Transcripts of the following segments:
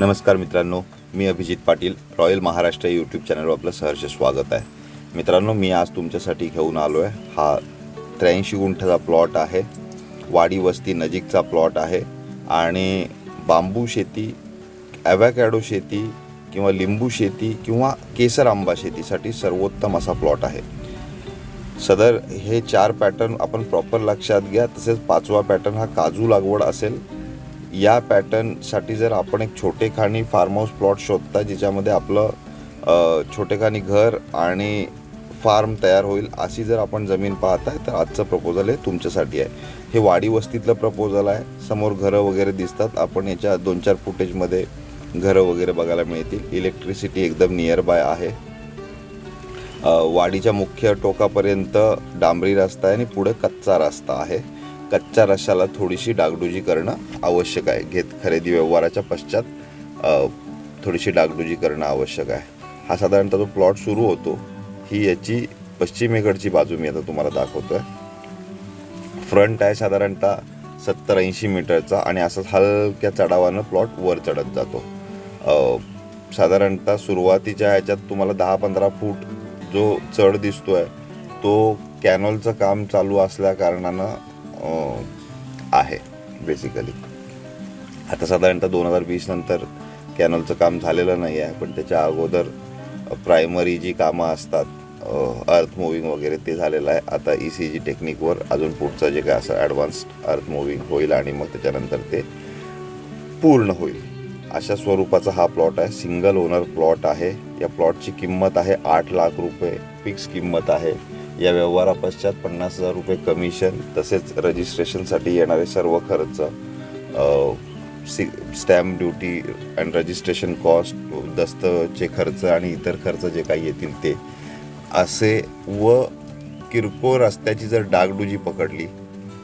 नमस्कार मित्रांनो मी अभिजित पाटील रॉयल महाराष्ट्र यूट्यूब चॅनलवर आपलं सहर्ष स्वागत आहे. मित्रांनो मी आज तुमच्यासाठी घेऊन आलो आहे हा त्र्याऐंशी गुंठाचा प्लॉट आहे वाडी वस्ती नजीकचा प्लॉट आहे आणि बांबू शेती ॲव्हॅकॅडो शेती किंवा लिंबू शेती किंवा केसर आंबा शेतीसाठी सर्वोत्तम असा प्लॉट आहे. सदर हे चार पॅटर्न आपण प्रॉपर लक्षात घ्या. तसेच पाचवा पॅटर्न हा काजू लागवड असेल. या पॅटर्नसाठी जर आपण एक छोटेखानी फार्म हाऊस प्लॉट शोधता ज्याच्यामध्ये आपलं छोटेखानी घर आणि फार्म तयार होईल अशी जर आपण जमीन पाहताय तर आजचं प्रपोजल हे तुमच्यासाठी आहे. हे वाडी वस्तीतलं प्रपोजल आहे. समोर घरं वगैरे दिसतात. आपण याच्या दोन चार फुटेजमध्ये घरं वगैरे बघायला मिळतील. इलेक्ट्रिसिटी एकदम नियर बाय आहे वाडीच्या मुख्य टोकापर्यंत डांबरी रस्ता आहे आणि पुढे कच्चा रस्ता आहे. कच्च्या रशाला थोडीशी डागडुजी करणं आवश्यक आहे. घेत खरेदी व्यवहाराच्या पश्चात थोडीशी डागडुजी करणं आवश्यक आहे. हा साधारणतः जो प्लॉट सुरू होतो ही याची पश्चिमेकडची बाजू मी आता तुम्हाला दाखवतो आहे फ्रंट आहे साधारणतः सत्तर ऐंशी मीटरचा आणि असंच हलक्या चढावानं प्लॉट वर चढत जातो. साधारणतः सुरुवातीच्या ह्याच्यात तुम्हाला दहा पंधरा फूट जो चढ दिसतो आहे तो कॅनॉलचं काम चालू असल्या कारणानं आहे बेसिकली आता साधारणतः दोन हजार वीस नंतर कॅनलचं काम झालेलं नाही आहे पण त्याच्या अगोदर प्रायमरी जी कामं असतात अर्थ मुव्हिंग वगैरे ते झालेलं आहे. आता ई सी जी टेक्निकवर अजून पुढचं जे काय असं ॲडव्हान्स्ड अर्थ मुव्हिंग होईल आणि मग त्याच्यानंतर ते पूर्ण होईल. अशा स्वरूपाचा हा प्लॉट आहे. सिंगल ओनर प्लॉट आहे. या प्लॉटची किंमत आहे आठ लाख रुपये. फिक्स किंमत आहे. या व्यवहारापश्चात पन्नास हजार रुपये कमिशन तसेच रजिस्ट्रेशनसाठी येणारे सर्व खर्च सि C stamp duty and registration cost दस्तचे खर्च आणि इतर खर्च जे काही येतील ते. असे व किरकोळ रस्त्याची जर डागडुजी पकडली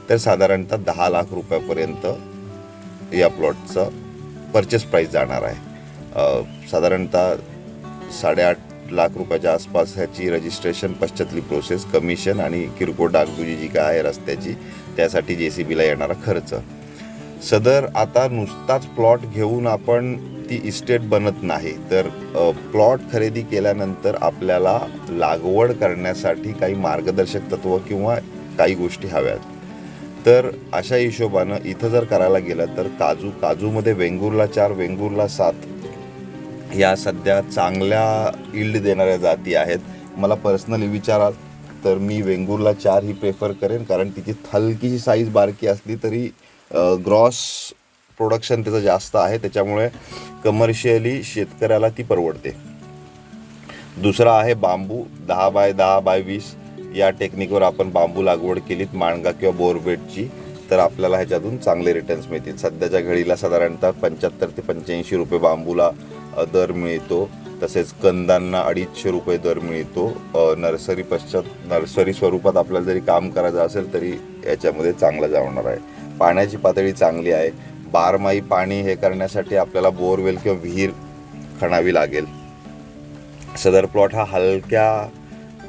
तर साधारणतः दहा लाख रुपयापर्यंत या प्लॉटचं परचेस प्राईस जाणार आहे. साधारणतः साडेआठ लाख रुपयाच्या आसपास ह्याची रजिस्ट्रेशन पश्चातली प्रोसेस कमिशन आणि किरकोळ डागदुजी जी काय आहे रस्त्याची त्यासाठी जे सी बीला येणारा खर्च. सदर आता नुसताच प्लॉट घेऊन आपण ती इस्टेट बनत नाही. तर प्लॉट खरेदी केल्यानंतर आपल्याला लागवड करण्यासाठी काही मार्गदर्शक तत्व किंवा काही गोष्टी हव्यात. तर अशा हिशोबानं इथं जर करायला गेलं तर काजू काजूमध्ये वेंगुर्ला चार वेंगुर्ला सात ह्या सध्या चांगल्या इल्ड देणाऱ्या जाती आहेत. मला पर्सनली विचाराल तर मी वेंगुर्ला चार ही प्रेफर करेन कारण तिची हलकीची साईज बारकी असली तरी ग्रॉस प्रोडक्शन त्याचं जास्त आहे. त्याच्यामुळे कमर्शियली शेतकऱ्याला ती परवडते. दुसरा आहे बांबू दहा बाय दहा बाय वीस. या टेक्निकवर आपण बांबू लागवड केलीत माणगा किंवा बोरबेटची तर आपल्याला ह्याच्यातून चांगले रिटर्न्स मिळतील. सध्याच्या घडीला साधारणतः पंच्याहत्तर ते पंच्याऐंशी रुपये बांबूला दर मिळतो. तसेच कंदांना अडीचशे रुपये दर मिळतो. नर्सरी पश्चात नर्सरी स्वरूपात आपल्याला जरी काम करायचं असेल तरी याच्यामध्ये चांगलं जाणार आहे. पाण्याची पातळी चांगली आहे. बारमाही पाणी हे करण्यासाठी आपल्याला बोरवेल किंवा विहीर खणावी लागेल. सदर प्लॉट हा हलक्या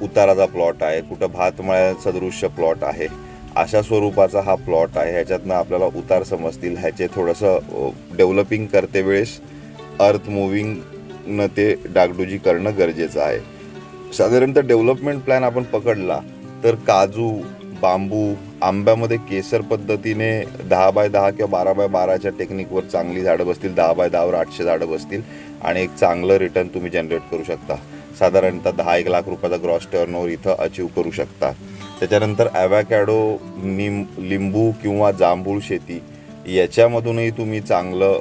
उताराचा प्लॉट आहे. कुठं भातमळ्या सदृश्य प्लॉट आहे. अशा स्वरूपाचा हा प्लॉट आहे. ह्याच्यातनं आपल्याला उतार समजतील. ह्याचे थोडंसं डेव्हलपिंग करते वेळेस अर्थ मुव्हिंग न ते डागडुजी करणं गरजेचं आहे. साधारणतः डेव्हलपमेंट प्लॅन आपण पकडला तर काजू बांबू आंब्यामध्ये केसर पद्धतीने दहा बाय दहा किंवा बारा बाय बाराच्या टेक्निकवर चांगली झाडं बसतील दहा बाय दहावर आठशे झाडं बसतील आणि एक चांगलं रिटर्न तुम्ही जनरेट करू शकता. साधारणतः दहा एक लाख रुपयाचा ग्रॉस टर्नओव्हर इथं अचीव करू शकता. त्याच्यानंतर ॲव्हॅकॅडो निम लिंबू किंवा जांभूळ शेती याच्यामधूनही तुम्ही चांगलं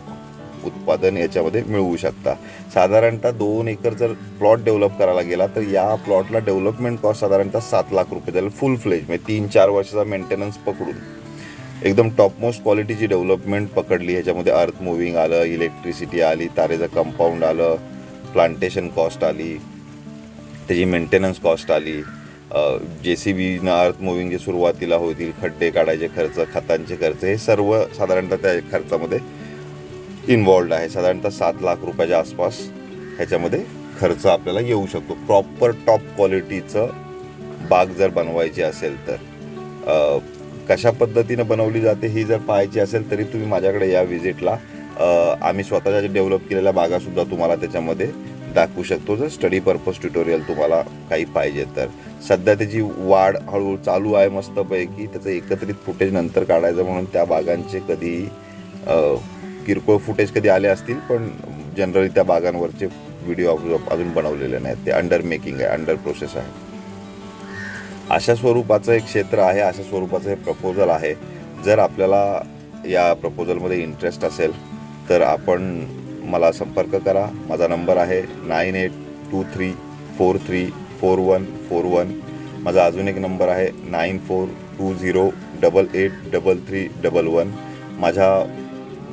उत्पादन याच्यामध्ये मिळवू शकता. साधारणतः दोन एकर जर प्लॉट डेव्हलप करायला गेला तर या प्लॉटला डेव्हलपमेंट कॉस्ट साधारणतः सात लाख रुपये जाईल फुल फ्लेज म्हणजे तीन चार वर्षाचा मेंटेनन्स पकडून. एकदम टॉपमोस्ट क्वालिटीची डेव्हलपमेंट पकडली. ह्याच्यामध्ये अर्थ मुव्हिंग आलं इलेक्ट्रिसिटी आली तारेचं कंपाऊंड आलं प्लांटेशन कॉस्ट आली त्याची मेंटेनन्स कॉस्ट आली. जे सी बीनं अर्थ मुव्हिंग जे सुरुवातीला होतील खड्डे काढायचे खर्च खतांचे खर्च हे सर्व साधारणतः त्या खर्चामध्ये इन्वॉल्ड आहे. साधारणतः सात लाख रुपयाच्या आसपास ह्याच्यामध्ये खर्च आपल्याला येऊ शकतो. प्रॉपर टॉप क्वालिटीचं बाग जर बनवायची असेल तर कशा पद्धतीनं बनवली जाते ही जर पाहायची असेल तरी तुम्ही माझ्याकडे या व्हिजिटला आम्ही स्वतःच्या डेव्हलप केलेल्या बागासुद्धा तुम्हाला त्याच्यामध्ये दाखवू शकतो. जर स्टडी पर्पज ट्युटोरियल तुम्हाला काही पाहिजे तर. सध्या त्याची वाढ हळूहळू चालू आहे मस्तपैकी. त्याचं एकत्रित फुटेज नंतर काढायचं म्हणून त्या बागांचे कधी किरकोळ फुटेज कधी आले असतील पण जनरली त्या बागांवरचे व्हिडिओ अजून बनवलेले नाहीत. ते अंडर मेकिंग आहे अंडर प्रोसेस आहे. अशा स्वरूपाचं एक क्षेत्र आहे अशा स्वरूपाचं हे प्रपोजल आहे. जर आपल्याला या प्रपोजलमध्ये इंटरेस्ट असेल तर आपण मला संपर्क करा. माझा नंबर आहे nine eight two three four three four one four one माझा अजून एक नंबर आहे nine four two zero double eight double three double one माझ्या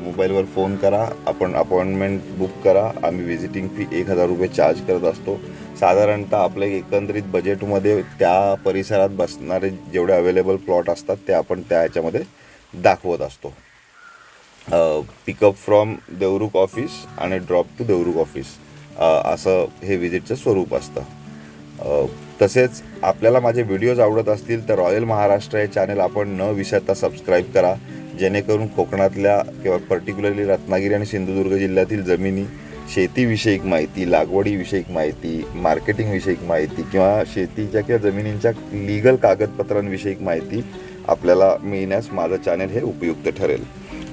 मोबाईलवर फोन करा आपण अपॉइंटमेंट बुक करा. आम्ही व्हिजिटिंग फी एक हजार रुपये चार्ज करत असतो. साधारणतः आपल्या एकंदरीत बजेटमध्ये त्या परिसरात बसणारे जेवढे अवेलेबल प्लॉट असतात ते आपण त्या ह्याच्यामध्ये दाखवत असतो. पिकअप फ्रॉम देवरुख ऑफिस आणि ड्रॉप टू देवरुख ऑफिस असं हे विजिटचं स्वरूप असतं. तसेच आपल्याला माझे व्हिडिओज आवडत असतील तर रॉयल महाराष्ट्र हे चॅनल आपण न विसरता सबस्क्राईब करा. जेणेकरून कोकणातल्या किंवा पर्टिक्युलरली रत्नागिरी आणि सिंधुदुर्ग जिल्ह्यातील जमिनी शेतीविषयक माहिती लागवडीविषयक माहिती मार्केटिंगविषयक माहिती किंवा शेतीच्या किंवा जमिनींच्या लिगल कागदपत्रांविषयक माहिती आपल्याला मिळण्यास माझं चॅनल हे उपयुक्त ठरेल.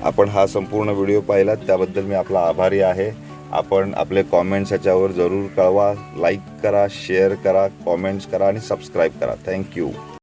आपण हा संपूर्ण व्हिडिओ पाहिलात त्याबद्दल मी आपला आभारी आहे. आपण आपले कॉमेंट्स याच्यावर जरूर कळवा लाईक करा शेअर करा कॉमेंट्स करा आणि सबस्क्राईब करा. थँक्यू